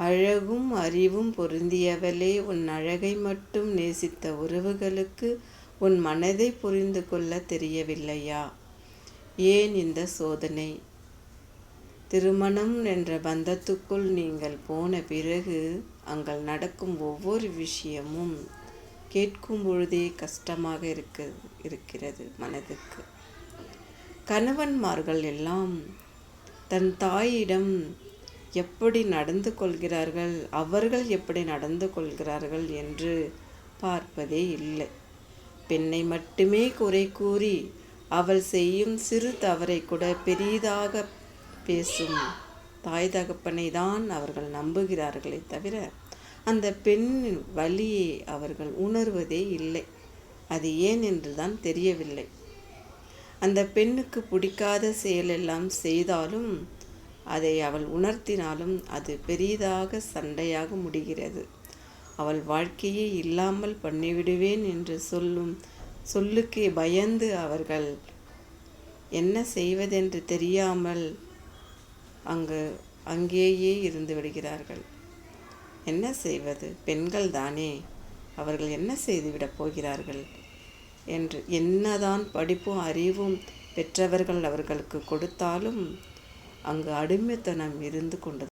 அழகும் அறிவும் பொருந்தியவளே உன் அழகை மட்டும் நேசித்த உறவுகளுக்கு உன் மனதை புரிந்து கொள்ள தெரியவில்லையா? ஏன் இந்த சோதனை? திருமணம் என்ற பந்தத்துக்குள் நீங்கள் போன பிறகு அங்கள் நடக்கும் ஒவ்வொரு விஷயமும் கேட்கும் பொழுதே கஷ்டமாக இருக்க இருக்கிறது மனதுக்கு கணவன்மார்கள் எல்லாம் தன் தாயிடம் எப்படி நடந்து கொள்கிறார்கள் அவர்கள் எப்படி நடந்து கொள்கிறார்கள் என்று பார்ப்பதே இல்லை. பெண்ணை மட்டுமே குறை கூறி அவள் செய்யும் சிறு தவறை கூட பெரிதாக பேசும் தாய் தகப்பனை தான் அவர்கள் நம்புகிறார்களே தவிர அந்த பெண்ணின் வழியை அவர்கள் உணர்வதே இல்லை. அது ஏன் என்று தான் தெரியவில்லை. அந்த பெண்ணுக்கு பிடிக்காத செயலெல்லாம் செய்தாலும் அதை அவள் உணர்த்தினாலும் அது பெரிதாக சண்டையாக முடிகிறது. அவள் வாழ்க்கையே இல்லாமல் பண்ணிவிடுவேன் என்று சொல்லும் சொல்லுக்கே பயந்து அவர்கள் என்ன செய்வதென்று தெரியாமல் அங்கு அங்கேயே இருந்து விடுகிறார்கள். என்ன செய்வது? பெண்கள் தானே அவர்கள் என்ன செய்துவிடப் போகிறார்கள்? என்று என்னதான் படிப்பும் அறிவும் பெற்றவர்கள் அவர்களுக்கு கொடுத்தாலும் அங்கு அடிமைத்தனம் இருந்து கொண்டது.